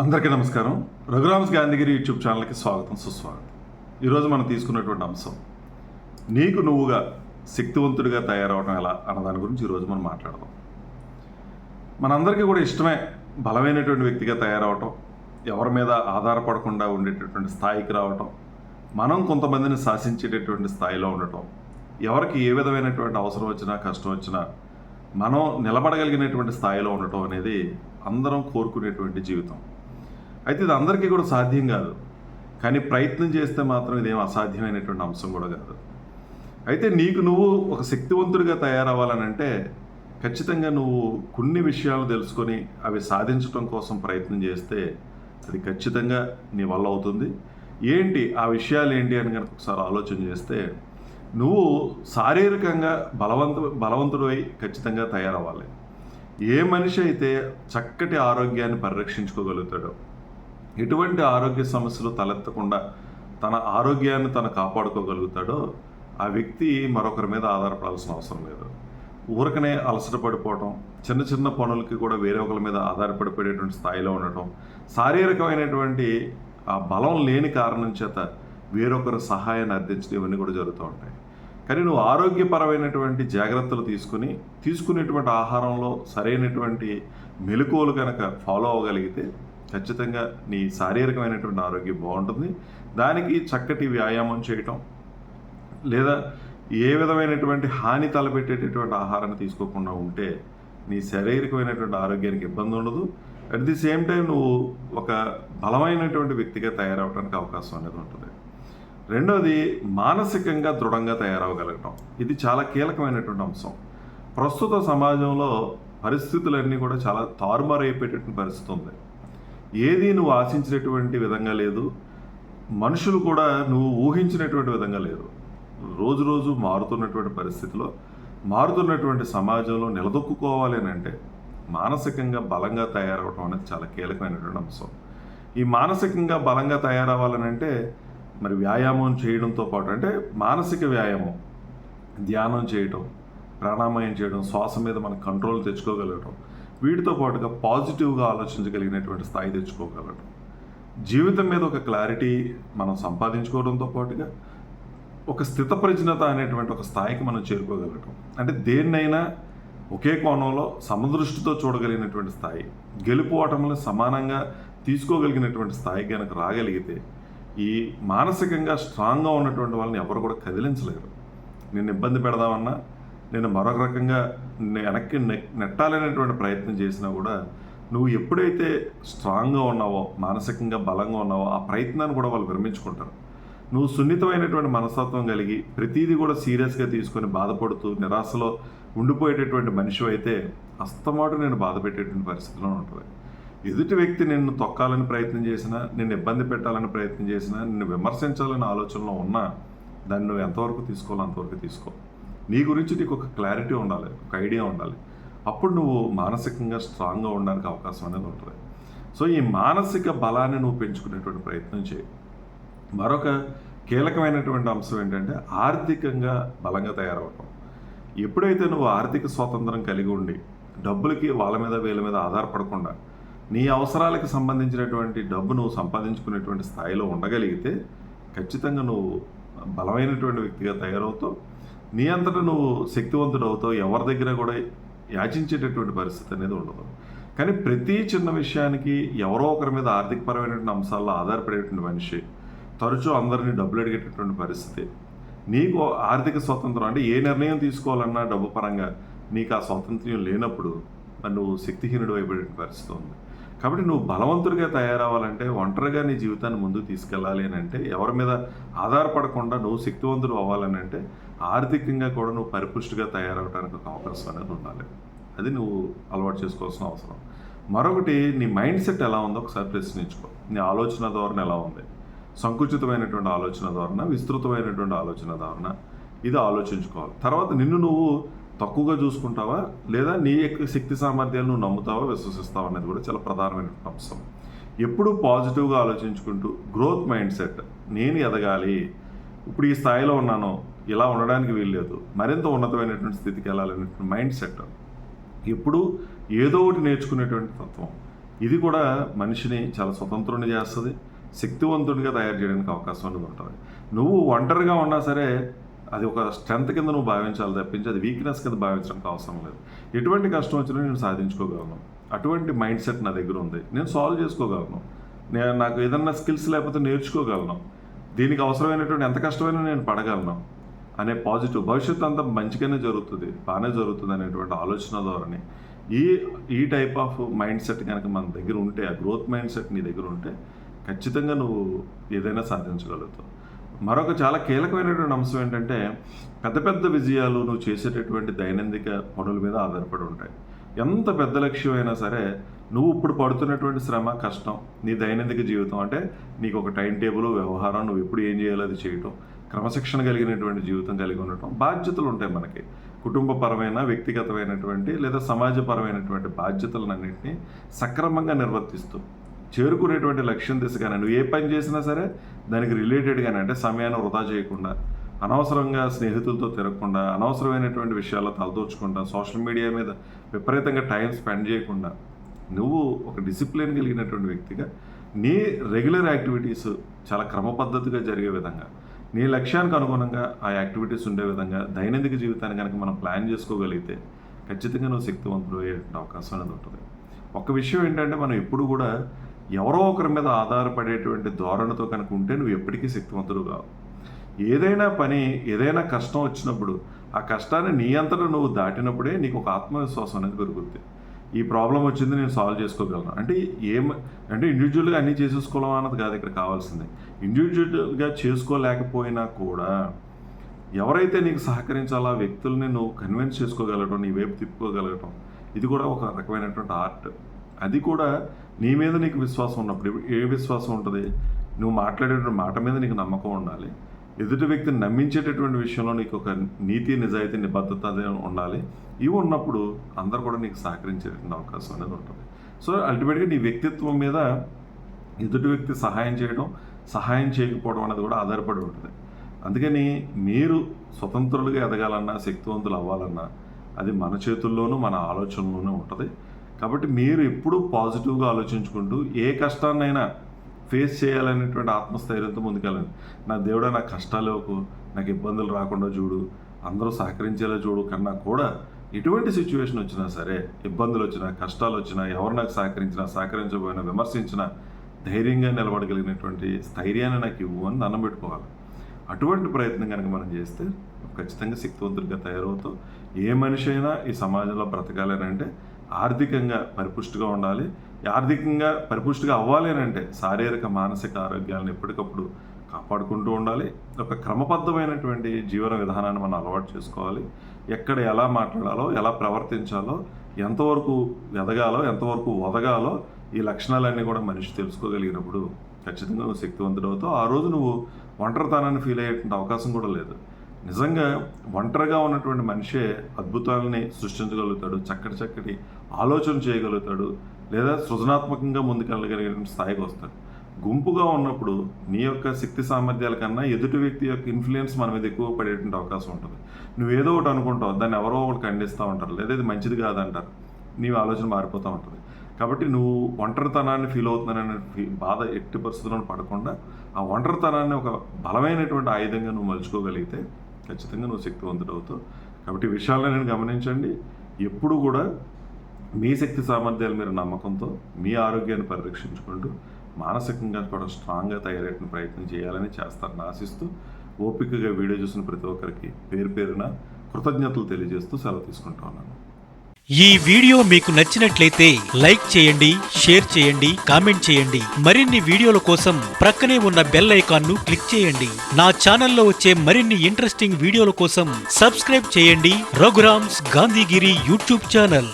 అందరికీ నమస్కారం. రఘురామ్స్ గాంధీగిరి యూట్యూబ్ ఛానల్కి స్వాగతం సుస్వాగతం. ఈరోజు మనం తీసుకున్నటువంటి అంశం నీకు నువ్వుగా శక్తివంతుడిగా తయారవడం ఎలా అన్న దాని గురించి ఈరోజు మనం మాట్లాడదాం. మనందరికీ కూడా ఇష్టమే బలమైనటువంటి వ్యక్తిగా తయారవటం ఎవరి మీద ఆధారపడకుండా ఉండేటటువంటి స్థాయికి రావటం మనం కొంతమందిని శాసించేటటువంటి స్థాయిలో ఉండటం ఎవరికి ఏ విధమైనటువంటి అవసరం వచ్చినా కష్టం వచ్చినా మనం నిలబడగలిగినటువంటి స్థాయిలో ఉండటం అనేది అందరం కోరుకునేటువంటి జీవితం. అయితే ఇది అందరికీ కూడా సాధ్యం కాదు. కానీ ప్రయత్నం చేస్తే మాత్రం ఇదేం అసాధ్యమైనటువంటి అంశం కూడా కాదు. అయితే నీకు నువ్వు ఒక శక్తివంతుడిగా తయారవ్వాలనంటే ఖచ్చితంగా నువ్వు కొన్ని విషయాలు తెలుసుకొని అవి సాధించడం కోసం ప్రయత్నం చేస్తే అది ఖచ్చితంగా నీ వల్ల అవుతుంది. ఏంటి? ఆ విషయాలు ఏంటి అని కనుక ఒకసారి ఆలోచన చేస్తే నువ్వు శారీరకంగా బలవంత బలవంతుడై ఖచ్చితంగా తయారవ్వాలి. ఏ మనిషి అయితే చక్కటి ఆరోగ్యాన్ని పరిరక్షించుకోగలుగుతాడో ఎటువంటి ఆరోగ్య సమస్యలు తలెత్తకుండా తన ఆరోగ్యాన్ని తను కాపాడుకోగలుగుతాడో ఆ వ్యక్తి మరొకరి మీద ఆధారపడాల్సిన అవసరం లేదు. ఊరకనే అలసట పడిపోవటం చిన్న చిన్న పనులకి కూడా వేరే ఒకరి మీద ఆధారపడిపోయేటువంటి స్థాయిలో ఉండటం శారీరకమైనటువంటి ఆ బలం లేని కారణం చేత వేరొకరి సహాయాన్ని అర్థించడం ఇవన్నీ కూడా జరుగుతూ ఉంటాయి. కానీ నువ్వు ఆరోగ్యపరమైనటువంటి జాగ్రత్తలు తీసుకుని తీసుకునేటువంటి ఆహారంలో సరైనటువంటి మెలకువలు కనుక ఫాలో అవ్వగలిగితే ఖచ్చితంగా నీ శారీరకమైనటువంటి ఆరోగ్యం బాగుంటుంది. దానికి చక్కటి వ్యాయామం చేయటం లేదా ఏ విధమైనటువంటి హాని తలపెట్టేటటువంటి ఆహారాన్ని తీసుకోకుండా ఉంటే నీ శారీరకమైనటువంటి ఆరోగ్యానికి ఇబ్బంది ఉండదు. అట్ ది సేమ్ టైం నువ్వు ఒక బలమైనటువంటి వ్యక్తిగా తయారవడానికి అవకాశం అనేది ఉంటుంది. రెండోది మానసికంగా దృఢంగా తయారవగలగటం. ఇది చాలా కీలకమైనటువంటి అంశం. ప్రస్తుత సమాజంలో పరిస్థితులన్నీ కూడా చాలా తారుమారైపోయేటటువంటి పరిస్థితి ఉంది. ఏది నువ్వు ఆశించినటువంటి విధంగా లేదు. మనుషులు కూడా నువ్వు ఊహించినటువంటి విధంగా లేరు. రోజు రోజు మారుతున్నటువంటి పరిస్థితిలో మారుతున్నటువంటి సమాజంలో నిలదొక్కుకోవాలి అని అంటే మానసికంగా బలంగా తయారవడం అనేది చాలా కీలకమైనటువంటి అంశం. ఈ మానసికంగా బలంగా తయారవ్వాలని అంటే మరి వ్యాయామం చేయడంతో పాటు అంటే మానసిక వ్యాయామం ధ్యానం చేయటం ప్రాణాయామం చేయడం శ్వాస మీద మన కంట్రోల్ తెచ్చుకోగలగటం వీటితో పాటుగా పాజిటివ్గా ఆలోచించగలిగినటువంటి స్థాయి తెచ్చుకోగలగటం జీవితం మీద ఒక క్లారిటీ మనం సంపాదించుకోవడంతో పాటుగా ఒక స్థితప్రజ్ఞత అనేటువంటి ఒక స్థాయికి మనం చేరుకోగలగటం. అంటే దేన్నైనా ఒకే కోణంలో సమదృష్టితో చూడగలిగినటువంటి స్థాయి గెలుపు ఓటములను సమానంగా తీసుకోగలిగినటువంటి స్థాయి కనుక రాగలిగితే ఈ మానసికంగా స్ట్రాంగ్గా ఉన్నటువంటి వాళ్ళని ఎవరు కూడా కదిలించలేరు. నేను ఇబ్బంది పెడదామన్నా నేను మరొక రకంగా వెనక్కి నెట్టాలనేటువంటి ప్రయత్నం చేసినా కూడా నువ్వు ఎప్పుడైతే స్ట్రాంగ్గా ఉన్నావో మానసికంగా బలంగా ఉన్నావో ఆ ప్రయత్నాన్ని కూడా వాళ్ళు విరమించుకుంటారు. నువ్వు సున్నితమైనటువంటి మనస్తత్వం కలిగి ప్రతీది కూడా సీరియస్గా తీసుకొని బాధపడుతూ నిరాశలో ఉండిపోయేటటువంటి మనిషి అయితే అస్తమాటు నేను బాధ పెట్టేటువంటి పరిస్థితిలో ఉంటుంది. ఎదుటి వ్యక్తి నిన్ను తొక్కాలని ప్రయత్నం చేసినా నిన్ను ఇబ్బంది పెట్టాలని ప్రయత్నం చేసినా నిన్ను విమర్శించాలని ఆలోచనలో ఉన్నా దాన్ని నువ్వు ఎంతవరకు తీసుకోవాలో అంతవరకు తీసుకో. నీ గురించి నీకు ఒక క్లారిటీ ఉండాలి ఒక ఐడియా ఉండాలి. అప్పుడు నువ్వు మానసికంగా స్ట్రాంగ్గా ఉండడానికి అవకాశం అనేది ఉంటుంది. సో ఈ మానసిక బలాన్ని నువ్వు పెంచుకునేటువంటి ప్రయత్నం చేయి. మరొక కీలకమైనటువంటి అంశం ఏంటంటే ఆర్థికంగా బలంగా తయారవటం ఎప్పుడైతే నువ్వు ఆర్థిక స్వాతంత్రం కలిగి ఉండి డబ్బులకి వాళ్ళ మీద వీళ్ళ మీద ఆధారపడకుండా నీ అవసరాలకు సంబంధించినటువంటి డబ్బు నువ్వు సంపాదించుకునేటువంటి స్థాయిలో ఉండగలిగితే ఖచ్చితంగా నువ్వు బలమైనటువంటి వ్యక్తిగా తయారవుతావు. నీ అంతటా నువ్వు శక్తివంతుడు అవుతావు ఎవరి దగ్గర కూడా యాచించేటటువంటి పరిస్థితి అనేది ఉండదు. కానీ ప్రతి చిన్న విషయానికి ఎవరో ఒకరి మీద ఆర్థికపరమైనటువంటి అంశాల్లో ఆధారపడేటువంటి మనిషి తరచూ అందరినీ డబ్బులు అడిగేటటువంటి పరిస్థితి. నీకు ఆర్థిక స్వాతంత్రం అంటే ఏ నిర్ణయం తీసుకోవాలన్నా డబ్బు పరంగా నీకు ఆ స్వాతంత్ర్యం లేనప్పుడు నువ్వు శక్తిహీనుడు అయిపోయే పరిస్థితి ఉంది. కాబట్టి నువ్వు బలవంతుడిగా తయారవ్వాలంటే ఒంటరిగా నీ జీవితాన్ని ముందుకు తీసుకెళ్ళాలి అని అంటే ఎవరి మీద ఆధారపడకుండా నువ్వు శక్తివంతుడు అవ్వాలని అంటే ఆర్థికంగా కూడా నువ్వు పరిపుష్టిగా తయారవడానికి ఒక అవకాశం అనేది ఉండాలి. అది నువ్వు అలవాటు చేసుకోవాల్సిన అవసరం. మరొకటి నీ మైండ్ సెట్ ఎలా ఉందో ఒకసారి ప్రశ్నించుకో. నీ ఆలోచన ధోరణ ఎలా ఉంది? సంకుచితమైనటువంటి ఆలోచన ధోరణ విస్తృతమైనటువంటి ఆలోచన ధోరణ ఇది ఆలోచించుకోవాలి. తర్వాత నిన్ను నువ్వు తక్కువగా చూసుకుంటావా? లేదా నీ యొక్క శక్తి సామర్థ్యాలు నువ్వు నమ్ముతావా విశ్వసిస్తావా అనేది కూడా చాలా ప్రధానమైన అంశం. ఎప్పుడూ పాజిటివ్గా ఆలోచించుకుంటూ గ్రోత్ మైండ్ సెట్ నేను ఎదగాలి ఇప్పుడు ఈ స్థాయిలో ఉన్నాను ఇలా ఉండడానికి వీల్లేదు మరింత ఉన్నతమైనటువంటి స్థితికి వెళ్ళాలనేటువంటి మైండ్ సెట్. ఎప్పుడు ఏదో ఒకటి నేర్చుకునేటువంటి తత్వం. ఇది కూడా మనిషిని చాలా స్వతంత్రుని చేస్తుంది శక్తివంతుడిగా తయారు చేయడానికి అవకాశం అనేది ఉంటుంది. నువ్వు ఒంటరిగా ఉన్నా సరే అది ఒక స్ట్రెంత్ కింద నువ్వు భావించాలి తప్పించి అది వీక్నెస్ కింద భావించడానికి అవసరం లేదు. ఎటువంటి కష్టం వచ్చినా నేను సాధించుకోగలను. అటువంటి మైండ్ సెట్ నా దగ్గర ఉంది. నేను సాల్వ్ చేసుకోగలను. నేను నాకు ఏదన్నా స్కిల్స్ లేకపోతే నేర్చుకోగలను. దీనికి అవసరమైనటువంటి ఎంత కష్టమైనా నేను పడగలను అనే పాజిటివ్ భవిష్యత్తు అంతా మంచిగానే జరుగుతుంది బాగానే జరుగుతుంది అనేటువంటి ఆలోచన ధోరణి. ఈ ఈ టైప్ ఆఫ్ మైండ్ సెట్ కనుక మన దగ్గర ఉంటే ఆ గ్రోత్ మైండ్ సెట్ నీ దగ్గర ఉంటే ఖచ్చితంగా నువ్వు ఏదైనా సాధించగలుగుతావు. మరొక చాలా కీలకమైనటువంటి అంశం ఏంటంటే పెద్ద పెద్ద విజయాలు నువ్వు చేసేటటువంటి దైనందిక పనుల మీద ఆధారపడి ఉంటాయి. ఎంత పెద్ద లక్ష్యం అయినా సరే నువ్వు ఇప్పుడు పడుతున్నటువంటి శ్రమ కష్టం నీ దైనందిక జీవితం అంటే నీకు ఒక టైం టేబుల్ వ్యవహారం నువ్వు ఎప్పుడు ఏం చేయాలో అది చేయటం క్రమశిక్షణ కలిగినటువంటి జీవితం కలిగి ఉండటం బాధ్యతలు ఉంటాయి మనకి. కుటుంబపరమైన వ్యక్తిగతమైనటువంటి లేదా సమాజపరమైనటువంటి బాధ్యతలన్నింటినీ సక్రమంగా నిర్వర్తిస్తూ చేరుకునేటువంటి లక్ష్యం దిశగానే. నువ్వు ఏ పని చేసినా సరే దానికి రిలేటెడ్గానే అంటే సమయాన్ని వృధా చేయకుండా అనవసరంగా స్నేహితులతో తిరగకుండా అనవసరమైనటువంటి విషయాల్లో తలదోచుకుండా సోషల్ మీడియా మీద విపరీతంగా టైం స్పెండ్ చేయకుండా నువ్వు ఒక డిసిప్లిన్ కలిగినటువంటి వ్యక్తిగా నీ రెగ్యులర్ యాక్టివిటీస్ చాలా క్రమపద్ధతిగా జరిగే విధంగా నీ లక్ష్యానికి అనుగుణంగా ఆ యాక్టివిటీస్ ఉండే విధంగా దైనందిక జీవితాన్ని కనుక మనం ప్లాన్ చేసుకోగలిగితే ఖచ్చితంగా నువ్వు శక్తివంతులు అయ్యే అవకాశం అనేది ఉంటుంది. ఒక విషయం ఏంటంటే మనం ఎప్పుడు కూడా ఎవరో ఒకరి మీద ఆధారపడేటువంటి ధోరణితో కనుక ఉంటే నువ్వు ఎప్పటికీ శక్తివంతుడు కావు. ఏదైనా పని ఏదైనా కష్టం వచ్చినప్పుడు ఆ కష్టాన్ని నీ అంతటా నువ్వు దాటినప్పుడే నీకు ఒక ఆత్మవిశ్వాసం అనేది పెరుగుద్ది. ఈ ప్రాబ్లం వచ్చింది నేను సాల్వ్ చేసుకోగలను. అంటే ఏం అంటే ఇండివిజువల్గా అన్నీ చేసేసుకోవడం అన్నది కాదు ఇక్కడ కావాల్సింది. ఇండివిజువల్గా చేసుకోలేకపోయినా కూడా ఎవరైతే నీకు సహకరించాలో ఆ వ్యక్తుల్ని నువ్వు కన్విన్స్ చేసుకోగలగటం నీ వైపు తిప్పుకోగలగటం ఇది కూడా ఒక రకమైనటువంటి ఆర్ట్ అది కూడా నీ మీద నీకు విశ్వాసం ఉన్నప్పుడు ఏ విశ్వాసం ఉంటుంది? నువ్వు మాట్లాడేటువంటి మాట మీద నీకు నమ్మకం ఉండాలి. ఎదుటి వ్యక్తిని నమ్మించేటటువంటి విషయంలో నీకు ఒక నీతి నిజాయితీ నిబద్ధత ఉండాలి. ఇవి ఉన్నప్పుడు అందరు కూడా నీకు సహకరించేటువంటి అవకాశం అనేది ఉంటుంది. సో అల్టిమేట్గా నీ వ్యక్తిత్వం మీద ఎదుటి వ్యక్తి సహాయం చేయడం సహాయం చేయకపోవడం అనేది కూడా ఆధారపడి ఉంటుంది. అందుకని మీరు స్వతంత్రులుగా ఎదగాలన్నా శక్తివంతులు అవ్వాలన్నా అది మన చేతుల్లోనూ మన ఆలోచనలోనూ ఉంటుంది. కాబట్టి మీరు ఎప్పుడూ పాజిటివ్గా ఆలోచించుకుంటూ ఏ కష్టాన్నైనా ఫేస్ చేయాలనేటువంటి ఆత్మస్థైర్యంతో ముందుకెళ్ళండి. నా దేవుడా నా కష్టాలు ఇవ్వకు నాకు ఇబ్బందులు రాకుండా చూడు అందరూ సహకరించేలా చూడు కన్నా కూడా ఎటువంటి సిచ్యువేషన్ వచ్చినా సరే ఇబ్బందులు వచ్చినా కష్టాలు వచ్చినా ఎవరు నాకు సహకరించినా సహకరించబోయినా విమర్శించినా ధైర్యంగా నిలబడగలిగినటువంటి స్థైర్యాన్ని నాకు ఇవ్వు అని దండం పెట్టుకోవాలి. అటువంటి ప్రయత్నం కనుక మనం చేస్తే ఖచ్చితంగా శక్తివంతుడిగా తయారవుతూ ఏ మనిషి అయినా ఈ సమాజంలో బ్రతకాలని అంటే ఆర్థికంగా పరిపుష్టిగా ఉండాలి. ఆర్థికంగా పరిపుష్టిగా అవ్వాలి అని అంటే శారీరక మానసిక ఆరోగ్యాలను ఎప్పటికప్పుడు కాపాడుకుంటూ ఉండాలి. ఒక క్రమబద్ధమైనటువంటి జీవన విధానాన్ని మనం అలవాటు చేసుకోవాలి. ఎక్కడ ఎలా మాట్లాడాలో ఎలా ప్రవర్తించాలో ఎంతవరకు ఎదగాలో ఎంతవరకు వదగాలో ఈ లక్షణాలన్నీ కూడా మనిషి తెలుసుకోగలిగినప్పుడు ఖచ్చితంగా నువ్వు శక్తివంతుడవుతావు ఆ రోజు నువ్వు ఒంటరితనాన్ని ఫీల్ అయ్యేటువంటి అవకాశం కూడా లేదు. నిజంగా ఒంటరిగా ఉన్నటువంటి మనిషే అద్భుతాలని సృష్టించగలుగుతాడు. చక్కటి చక్కటి ఆలోచన చేయగలుగుతాడు లేదా సృజనాత్మకంగా ముందుకెళ్ళగలిగిన స్థాయికి వస్తాడు. గుంపుగా ఉన్నప్పుడు నీ యొక్క శక్తి సామర్థ్యాల కన్నా ఎదుటి వ్యక్తి యొక్క ఇన్ఫ్లుయెన్స్ మన మీద ఎక్కువ పడేటువంటి అవకాశం ఉంటుంది. నువ్వు ఏదో ఒకటి అనుకుంటావు దాన్ని ఎవరో ఒకటి ఖండిస్తూ ఉంటారు లేదా ఇది మంచిది కాదంటారు. నీ ఆలోచన మారిపోతూ ఉంటుంది. కాబట్టి నువ్వు ఒంటరితనాన్ని ఫీల్ అవుతున్నానని ఫీ- బాధ ఎట్టి పరిస్థితుల్లో పడకుండా ఆ ఒంటరితనాన్ని ఒక బలమైనటువంటి ఆయుధంగా నువ్వు మలుచుకోగలిగితే ఖచ్చితంగా నువ్వు శక్తివంతుడు అవుతావు కాబట్టి విషయాలను నేను గమనించండి. ఎప్పుడు కూడా మీ శక్తి సామర్థ్యాలు మీరు నమ్మకంతో మీ ఆరోగ్యాన్ని పరిరక్షించుకుంటూ మానసికంగా కూడా స్ట్రాంగ్గా తయారయ్యే ప్రయత్నం చేయాలని చేస్తారని ఆశిస్తూ ఓపికగా వీడియో చూసిన ప్రతి ఒక్కరికి పేరు పేరున కృతజ్ఞతలు తెలియజేస్తూ సెలవు తీసుకుంటా ఉన్నాను. ఈ వీడియో మీకు నచ్చినట్లయితే లైక్ చేయండి షేర్ చేయండి కామెంట్ చేయండి. మరిన్ని వీడియోల కోసం ప్రక్కనే ఉన్న బెల్ ఐకాన్ను క్లిక్ చేయండి. నా ఛానల్లో వచ్చే మరిన్ని ఇంట్రెస్టింగ్ వీడియోల కోసం సబ్స్క్రైబ్ చేయండి. Raghuram's Gandhigiri YouTube channel.